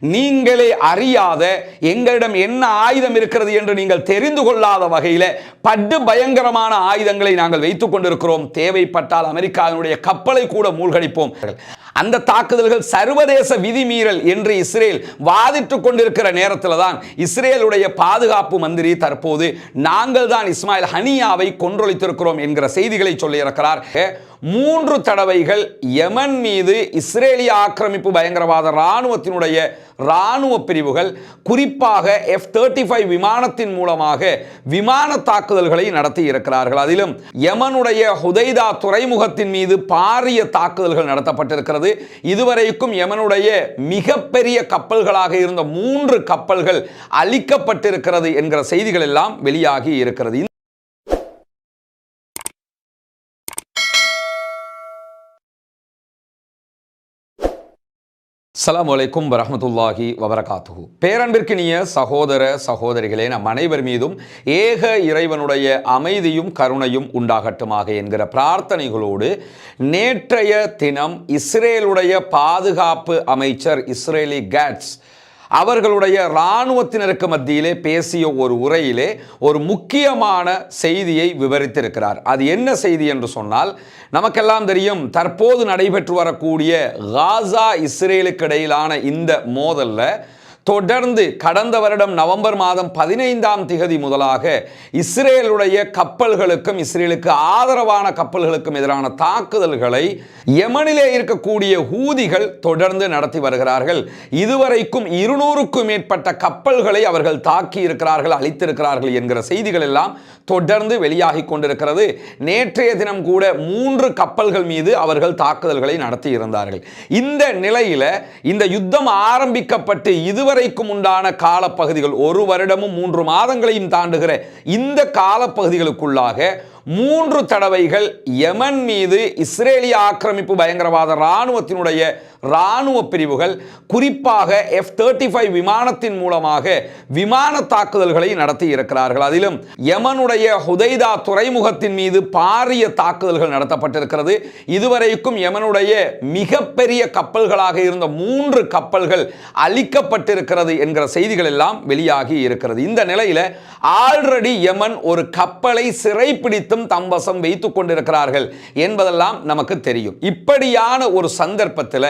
நீங்களே அறியாத எங்களிடம் என்ன ஆயுதம் இருக்கிறது என்று நீங்கள் தெரிந்து கொள்ளாத வகையில் பட்டு பயங்கரமான ஆயுதங்களை நாங்கள் வைத்துக் கொண்டிருக்கிறோம். தேவைப்பட்டால் அமெரிக்காவினுடைய கப்பலை கூட மூழ்கடிப்போம். அந்த தாக்குதல்கள் சர்வதேச விதிமீறல் என்று இஸ்ரேல் வாதிட்டுக் கொண்டிருக்கிற நேரத்தில் தான் இஸ்ரேலுடைய பாதுகாப்பு மந்திரி தற்போது நாங்கள் தான் இஸ்மாயில் ஹனியாவை கொன்றொழித்திருக்கிறோம் என்கிற செய்திகளை சொல்லியிருக்கிறார். மூன்று தடவைகள் யமன் மீது இஸ்ரேலிய ஆக்கிரமிப்பு பயங்கரவாத இராணுவத்தினுடைய இராணுவ பிரிவுகள் குறிப்பாக எஃப் தேர்ட்டி ஃபைவ் விமானத்தின் மூலமாக விமான தாக்குதல்களை நடத்தி இருக்கிறார்கள். அதிலும் யமனுடைய ஹுதைதா துறைமுகத்தின் மீது பாரிய தாக்குதல்கள் நடத்தப்பட்டிருக்கிறது. இதுவரைக்கும் யமனுடைய மிகப்பெரிய கப்பல்களாக இருந்த மூன்று கப்பல்கள் அழிக்கப்பட்டிருக்கிறது என்கிற செய்திகள் எல்லாம் வெளியாகி இருக்கிறது. சலாம் வலைக்கும் வரமத்துல்லாஹி வபரகாத்துஹு. பேரன்பிற்கினிய சகோதர சகோதரிகளே நம் அனைவர் மீதும் ஏக இறைவனுடைய அமைதியும் கருணையும் உண்டாகட்டுமாக என்கிற பிரார்த்தனைகளோடு நேற்றைய தினம் இஸ்ரேலுடைய பாதுகாப்பு அமைச்சர் இஸ்ரேலி கேட்ஸ் அவர்களுடைய இராணுவத்தினருக்கு மத்தியிலே பேசிய ஒரு உரையிலே ஒரு முக்கியமான செய்தியை விவரித்திருக்கிறார். அது என்ன செய்தி என்று சொன்னால் நமக்கெல்லாம் தெரியும் தற்போது நடைபெற்று வரக்கூடிய காசா இஸ்ரேலுக்கு இடையிலான இந்த மோதலில் தொடர்ந்து கடந்த வருடம் நவம்பர் மாதம் பதினைந்தாம் திகதி முதலாக இஸ்ரேலுடைய கப்பல்களுக்கும் இஸ்ரேலுக்கு ஆதரவான கப்பல்களுக்கும் எதிரான தாக்குதல்களை யமனிலே இருக்கக்கூடிய ஹூதிகள் தொடர்ந்து நடத்தி வருகிறார்கள். இதுவரைக்கும் இருநூறுக்கும் மேற்பட்ட கப்பல்களை அவர்கள் தாக்கி இருக்கிறார்கள் அழித்திருக்கிறார்கள் என்கிற செய்திகள் எல்லாம் தொடர்ந்து வெளியாகி கொண்டிருக்கிறது. நேற்றைய தினம் கூட மூன்று கப்பல்கள் மீது அவர்கள் தாக்குதல்களை நடத்தி இருந்தார்கள் இந்த நிலையில் இந்த யுத்தம் ஆரம்பிக்கப்பட்டு இதுவரை இதுவரைக்கும் உண்டான காலப்பகுதிகள் ஒரு வருடமும் மூன்று மாதங்களையும் தாண்டுகிற இந்த காலப்பகுதிகளுக்குள்ளாக மூன்று தடவைகள் யமன் மீது இஸ்ரேலிய ஆக்கிரமிப்பு பயங்கரவாத இராணுவத்தினுடைய இராணுவ பிரிவுகள் குறிப்பாக எஃப் தேர்ட்டி ஃபைவ் விமானத்தின் மூலமாக விமான தாக்குதல்களை நடத்தி இருக்கிறார்கள். அதிலும் யமனுடைய ஹுதைதா துறைமுகத்தின் மீது பாரிய தாக்குதல்கள் நடத்தப்பட்டிருக்கிறது. இதுவரைக்கும் யமனுடைய மிகப்பெரிய கப்பல்களாக இருந்த மூன்று கப்பல்கள் அழிக்கப்பட்டிருக்கிறது என்கிற செய்திகள் எல்லாம் வெளியாகி இருக்கிறது. இந்த நிலையில் ஆல்ரெடி யமன் ஒரு கப்பலை சிறைப்பிடித்து சிறைப்பிடித்தும் தம்பசம் வைத்து கொண்டிருக்கிறார்கள் என்பதெல்லாம் நமக்கு தெரியும். இப்படியான ஒரு சந்தர்ப்பத்தில்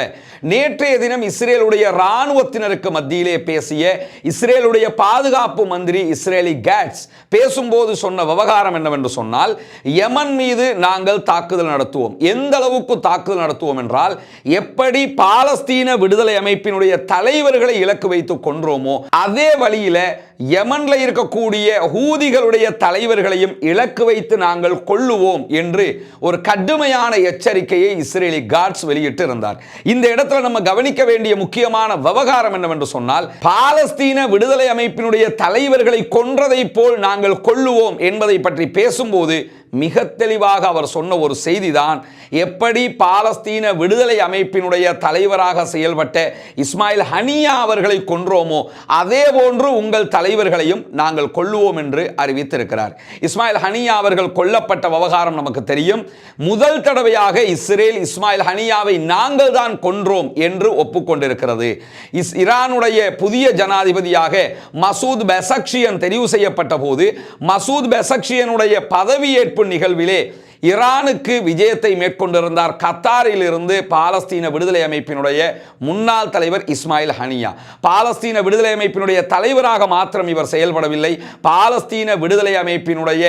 நேற்றைய தினம் இஸ்ரேலுடைய இராணுவத்தினருக்கு மத்தியிலே பேசிய இஸ்ரேலுடைய பாதுகாப்பு மந்திரி இஸ்ரேலி கேட்ஸ் பேசும்போது சொன்ன விவகாரம் என்னவென்று சொன்னால் யமன் மீது நாங்கள் தாக்குதல் நடத்துவோம். எந்த அளவுக்கு தாக்குதல் நடத்துவோம் என்றால் எப்படி பாலஸ்தீன விடுதலை அமைப்பினுடைய தலைவர்களை இலக்கு வைத்து கொன்றோமோ அதே வழியில் யமன்ல இருக்கக்கூடிய ஹூதிகளுடைய தலைவர்களையும் இலக்கு வைத்து நாங்கள் கொள்ளுவோம் என்று ஒரு கடுமையான எச்சரிக்கையை இஸ்ரேலி காட்ஸ் வெளியிட்டு இருந்தார் இந்த இடத்துல நம்ம கவனிக்க வேண்டிய முக்கியமான விவகாரம் என்னவென்று சொன்னால் பாலஸ்தீன விடுதலை அமைப்பினுடைய தலைவர்களை கொன்றதை போல் நாங்கள் கொள்ளுவோம் என்பதை பற்றி பேசும்போது மிக தெளிவாக அவர் சொன்ன ஒரு செய்திதான். எப்படி பாலஸ்தீன விடுதலை அமைப்பினுடைய தலைவராக செயல்பட்ட இஸ்மாயில் ஹனியா அவர்களை கொன்றோமோ அதே போன்று உங்கள் தலைவர்களையும் நாங்கள் கொள்ளுவோம் என்று அறிவித்திருக்கிறார். இஸ்மாயில் ஹனியா அவர்கள் கொல்லப்பட்ட விவகாரம் நமக்கு தெரியும். முதல் தடவையாக இஸ்ரேல் இஸ்மாயில் ஹனியாவை நாங்கள் தான் கொன்றோம் என்று ஒப்புக்கொண்டிருக்கிறது. இஸ் ஈரானுடைய புதிய ஜனாதிபதியாக மசூத் பெசக்ஷியன் தெரிவு செய்யப்பட்ட போது மசூத் பெசக்ஷியனுடைய பதவியேற்பு நிகழ்விலே ஈரானுக்கு விஜயத்தை மேற்கொண்டிருந்தார் கத்தாரில் இருந்து பாலஸ்தீன விடுதலை அமைப்பினுடைய முன்னாள் தலைவர் இஸ்மாயில் ஹனியா. பாலஸ்தீன விடுதலை அமைப்பினுடைய தலைவராக மாத்திரம் இவர் செயல்படவில்லை. பாலஸ்தீன விடுதலை அமைப்பினுடைய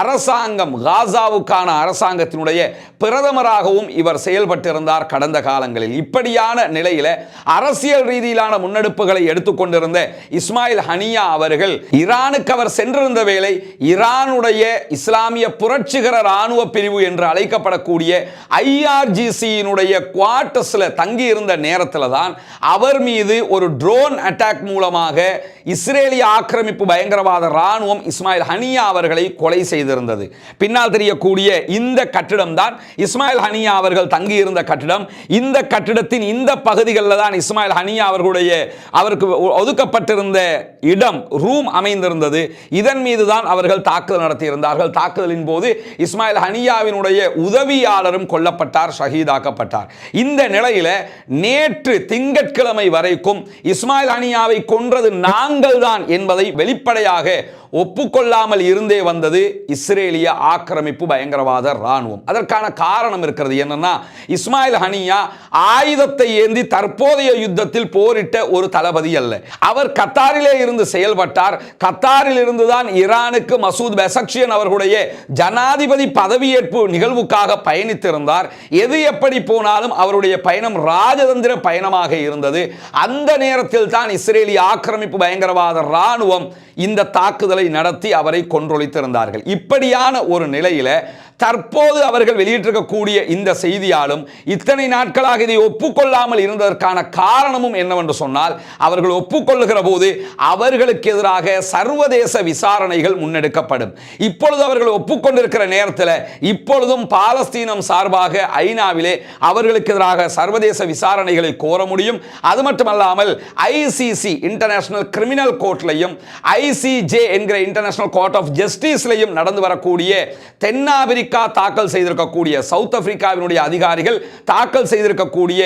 அரசாங்கம் காசாவுக்கான அரசாங்கத்தினுடைய பிரதமராகவும் இவர் செயல்பட்டிருந்தார் கடந்த காலங்களில். இப்படியான நிலையில அரசியல் ரீதியிலான முன்னெடுப்புகளை எடுத்துக்கொண்டிருந்த இஸ்மாயில் ஹனியா அவர்கள் ஈரானுக்கு அவர் சென்றிருந்த வேளை ஈரானுடைய இஸ்லாமிய புரட்சிகர இராணுவ பிரிவு என்று அழைக்கப்படக்கூடிய ஐஆர்ஜிசியினுடைய குவார்டர்ஸில் தங்கியிருந்த நேரத்தில் தான் அவர் மீது ஒரு ட்ரோன் அட்டாக் மூலமாக இஸ்ரேலிய ஆக்கிரமிப்பு பயங்கரவாத இராணுவம் இஸ்மாயில் ஹனியா அவர்களை கொலை செய்திருந்தது. பின்னால் தெரியக்கூடிய இந்த கட்டிடம் தான் இஸ்மாயில் ஹனியா அவர்கள் தங்கியிருந்த கட்டிடம். இந்த கட்டிடத்தின் இந்த பகுதிகளில் தான் இஸ்மாயில் ஹனியா அவர்களுடைய அவருக்கு ஒதுக்கப்பட்டிருந்த இடம் ரூம் அமைந்திருந்தது. இதன் மீது தான் அவர்கள் தாக்குதல் நடத்தியிருந்தார்கள். தாக்குதலின் போது இஸ்மாயில் ஹனியா ஐயாவினுடைய உதவியாளரும் கொல்லப்பட்டார் ஷஹீதாக்கப்பட்டார். இந்த நிலையில் நேற்று திங்கட்கிழமை வரைக்கும் இஸ்மாயில் ஹனியாவை கொன்றது நாங்கள் தான் என்பதை வெளிப்படையாக ஒப்புக்கொள்ளாமல் இருந்தே வந்தது இஸ்ரேலிய ஆக்கிரமிப்பு பயங்கரவாத ராணுவம் அதற்கான காரணம் இருக்கிறது என்னன்னா இஸ்மாயில் ஹனியா ஆயுதத்தை ஏந்தி தற்போதைய யுத்தத்தில் போரிட்ட ஒரு தளபதி அல்ல. அவர் கத்தாரிலே இருந்து செயல்பட்டார். கத்தாரில் இருந்துதான் ஈரானுக்கு மசூத் பெசக்ஷியன் அவர்களுடைய ஜனாதிபதி பதவியேற்பு நிகழ்வுக்காக பயணித்திருந்தார். எது எப்படி போனாலும் அவருடைய பயணம் ராஜதந்திர பயணமாக இருந்தது. அந்த நேரத்தில் தான் இஸ்ரேலிய ஆக்கிரமிப்பு பயங்கரவாத ராணுவம் இந்த தாக்குதல் நடத்தி அவரை கொன்றொழித்திருந்தார்கள். இப்படியான ஒரு நிலையில தற்போது அவர்கள் வெளியிட்டிருக்கக்கூடிய இந்த செய்தியாலும் இத்தனை நாட்களாக இதை ஒப்புக்கொள்ளாமல் இருந்ததற்கான காரணமும் என்னவென்று சொன்னால் அவர்கள் ஒப்புக்கொள்ளுகிற போது அவர்களுக்கு எதிராக சர்வதேச விசாரணைகள் முன்னெடுக்கப்படும். இப்பொழுது அவர்கள் ஒப்புக்கொண்டிருக்கிற நேரத்தில் இப்பொழுதும் பாலஸ்தீனம் சார்பாக ஐநாவிலே அவர்களுக்கு எதிராக சர்வதேச விசாரணைகளை கோர முடியும். அது மட்டுமல்லாமல் ஐசிசி இன்டர்நேஷனல் கிரிமினல் கோர்ட்லையும் ஐசிஜே என்கிற இன்டர்நேஷனல் கோர்ட் ஆஃப் ஜஸ்டிஸ்லையும் நடந்து வரக்கூடிய தென்னாப்பிரிக்கா அமெரிக்கா தாக்கல் செய்திருக்கக்கூடிய சவுத் ஆப்பிரிக்காவினுடைய அதிகாரிகள் தாக்கல் செய்திருக்கக்கூடிய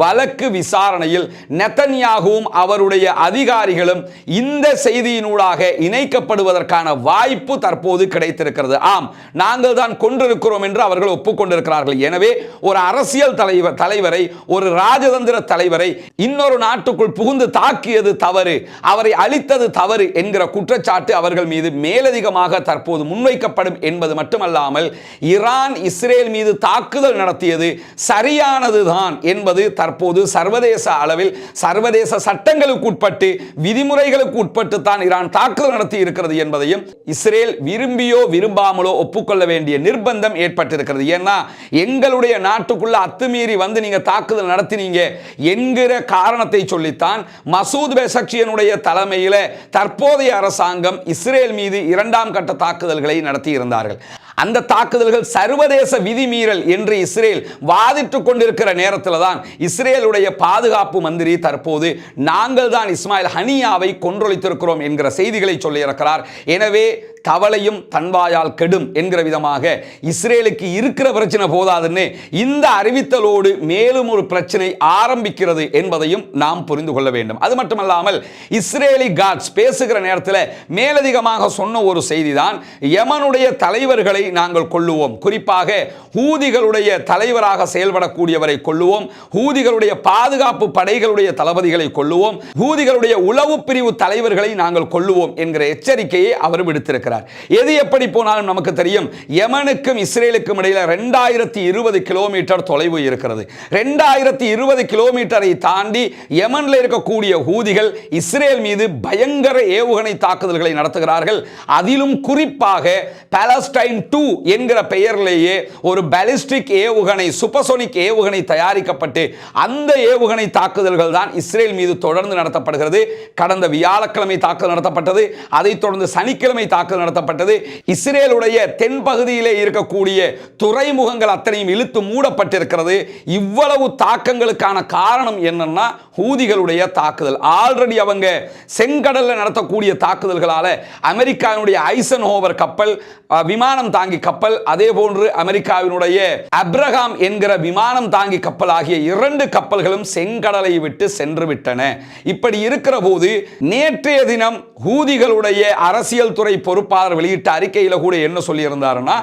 வழக்கு விசாரணையில் நெத்தன்யாகவும் அவருடைய அதிகாரிகளும் இந்த செய்தியினூடாக இணைக்கப்படுவதற்கான வாய்ப்பு தற்போது கிடைத்திருக்கிறது. ஆம் நாங்கள் தான் கொண்டிருக்கிறோம் என்று அவர்கள் ஒப்புக்கொண்டிருக்கிறார்கள். எனவே ஒரு அரசியல் தலைவர் தலைவரை ஒரு ராஜதந்திர தலைவரை இன்னொரு நாட்டுக்குள் புகுந்து தாக்கியது தவறு அவரை அழித்தது தவறு என்கிற குற்றச்சாட்டு அவர்கள் மீது மேலதிகமாக தற்போது முன்வைக்கப்படும் என்பது மட்டுமல்லாமல் ஈரான் இஸ்ரேல் மீது தாக்குதல் நடத்தியது சரியானதுதான் என்பது தற்போது சர்வதேச அளவில் சர்வதேச சட்டங்களுக்கு உட்பட்டு விதிமுறைகளுக்கு உட்பட்டு தான் ஈரான் தாக்குதல் நடத்தி இருக்கிறது என்பதையும் இஸ்ரேல் விரும்பியோ விரும்பாமலோ ஒப்புக்கொள்ள வேண்டிய நிர்பந்தம் ஏற்பட்டிருக்கிறது. ஏன்னா எங்களுடைய நாட்டுக்குள்ள அத்துமீறி வந்து நீங்க தாக்குதல் நடத்தினீங்க என்கிற காரணத்தை சொல்லித்தான் மசூத் பெசக்ஷியனுடைய தலைமையில் தற்போதைய அரசாங்கம் இஸ்ரேல் மீது இரண்டாம் கட்ட தாக்குதல்களை நடத்தி இருந்தார்கள் அந்த தாக்குதல்கள் சர்வதேச விதிமீறல் என்று இஸ்ரேல் வாதிட்டுக் கொண்டிருக்கிற நேரத்தில் தான் இஸ்ரேலுடைய பாதுகாப்பு மந்திரி தற்போது நாங்கள் தான் இஸ்மாயில் ஹனியாவை கொன்றொழித்திருக்கிறோம் என்கிற செய்திகளை சொல்லியிருக்கிறார் எனவே தவளையும் தன்வாயால் கெடும் என்கிற விதமாக இஸ்ரேலுக்கு இருக்கிற பிரச்சனை போதாதுன்னு இந்த அறிவித்தலோடு மேலும் ஒரு பிரச்சனை ஆரம்பிக்கிறது என்பதையும் நாம் புரிந்து கொள்ள வேண்டும். அது மட்டுமல்லாமல் இஸ்ரேலி காட்ஸ் பேசுகிற நேரத்தில் மேலதிகமாக சொன்ன ஒரு செய்தி தான் யமனுடைய தலைவர்களை நாங்கள் கொள்ளுவோம். குறிப்பாக ஹூதிகளுடைய தலைவராக செயல்படக்கூடியவரை கொள்ளுவோம். ஹூதிகளுடைய பாதுகாப்பு படைகளுடைய தளபதிகளை கொள்ளுவோம். ஹூதிகளுடைய உளவு பிரிவு தலைவர்களை நாங்கள் கொள்ளுவோம் என்கிற எச்சரிக்கையை அவர் விடுத்திருக்கிறார். எது எப்படி போனாலும் நமக்கு தெரியும் யமனுக்கும் இஸ்ரேலுக்கும் இடையில ரெண்டாயிரத்தி இருபது கிலோமீட்டர் தொலைவு இருக்கிறது. ரெண்டாயிரத்தி இருபது கிலோமீட்டரை தாண்டி யமனில் இருக்கக்கூடிய ஹூதிகள் இஸ்ரேல் மீது பயங்கர ஏவுகணை தாக்குதல்களை நடத்துகிறார்கள். அதிலும் குறிப்பாக பாலஸ்டைன் டூ என்கிற பெயரிலேயே ஒரு பேலிஸ்டிக் ஏவுகணை சூப்பர்சோனிக் ஏவுகணை தயாரிக்கப்பட்டு அந்த ஏவுகணை தாக்குதல்கள் தான் இஸ்ரேல் மீது தொடர்ந்து நடத்தப்படுகிறது. கடந்த வியாழக்கிழமை தாக்குதல் நடத்தப்பட்டது. அதைத் தொடர்ந்து சனிக்கிழமை தாக்குதல் நடத்தப்பட்டது. இஸ்ரேலுடைய தென்பகுதியிலே இருக்கக்கூடிய துறைமுகங்கள் அத்தனையும் இழுத்து மூடப்பட்டிருக்கிறது. இவ்வளவு தாக்கங்களுக்கான காரணம் என்னன்னா ஹூதிகளுடைய தாக்குதல். ஆல்ரெடி அவங்க செங்கடல்ல நடத்தக்கூடிய தாக்குதல்களால அமெரிக்காவினுடைய ஐசன் ஹோவர் கப்பல் விமானம் தாங்கி தாங்கி கப்பல். அதே போன்று அமெரிக்காவினுடைய அப்ரஹாம் என்கிற விமானம் தாங்கி கப்பல் ஆகிய இரண்டு கப்பல்களும் செங்கடலை விட்டு சென்று விட்டன. இப்படி இருக்கிற போது நேற்றைய தினம் ஹூதிகளுடைய அரசியல் துறை பொறுப்பாளர் வெளியிட்ட அறிக்கையில் கூட என்ன சொல்லியிருந்தாருன்னா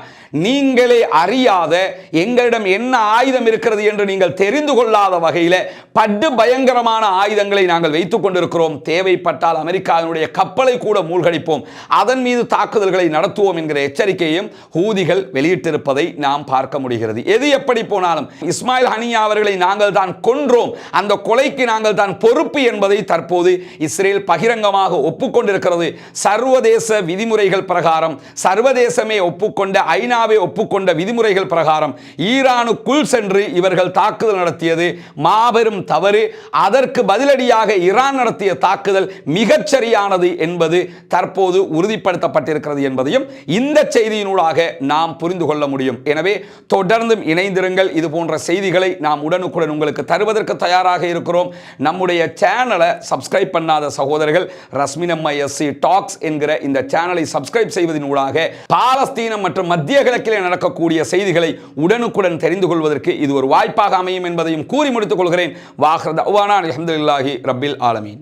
நீங்களே அறியாத எங்களிடம் என்ன ஆயுதம் இருக்கிறது என்று நீங்கள் தெரிந்து கொள்ளாத வகையில் பட்டு பயங்கரமான ஆயுதங்களை நாங்கள் வைத்துக் கொண்டிருக்கிறோம். தேவைப்பட்டால் அமெரிக்காவினுடைய கப்பலை கூட மூழ்கடிப்போம். அதன் மீது தாக்குதல்களை நடத்துவோம் என்கிற எச்சரிக்கையும் ஹூதிகள் வெளியிட்டிருப்பதை நாம் பார்க்க முடிகிறது. எது எப்படி போனாலும் இஸ்மாயில் ஹனியா அவர்களை நாங்கள் தான் கொன்றோம். அந்த கொலைக்கு நாங்கள் தான் பொறுப்பு என்பதை தற்போது இஸ்ரேல் பகிரங்கமாக ஒப்புக்கொண்டிருக்கிறது. சர்வதேச விதிமுறைகள் பிரகாரம் சர்வதேசமே ஒப்புக்கொண்ட ஐநாவை ஒப்புக்கொண்ட விதிமுறைகள் பிரகாரம் ஈரானுக்குள் சென்று இவர்கள் தாக்குதல் நடத்தியது. மாபெரும் தவறு. அதற்கு பதிலடியாக ஈரான் நடத்திய தாக்குதல் மிகச் சரியானது என்பது தற்போது உறுதிப்படுத்தப்பட்டிருக்கிறது என்பதையும் இந்த செய்தியினூடாக நாம் புரிந்து கொள்ள முடியும். எனவே தொடர்ந்தும் இணைந்திருங்கள். இது போன்ற செய்திகளை நாம் உடனுக்குடன் உங்களுக்கு தருவதற்கு தயாராக இருக்கிறோம். நம்முடைய சேனலை சப்ஸ்கிரைப் பண்ணாத சகோதரர்கள் ரஸ்மினம்மா எஸ்சி டாக்ஸ் என்கிற இந்த சேனலை சப்ஸ்கிரைப் செய்வதன் ஊடாக பாலஸ்தீனம் மற்றும் மத்திய கிழக்கிலே நடக்கக்கூடிய செய்திகளை உடனுக்குடன் தெரிந்து கொள்வதற்கு இது ஒரு வாய்ப்பாக அமையும் என்பதையும் கூறி முடித்துக் கொள்கிறேன். வாஹ்ரத் அவானா அலமதுல்லாஹி ரப்பில் ஆலமீன்.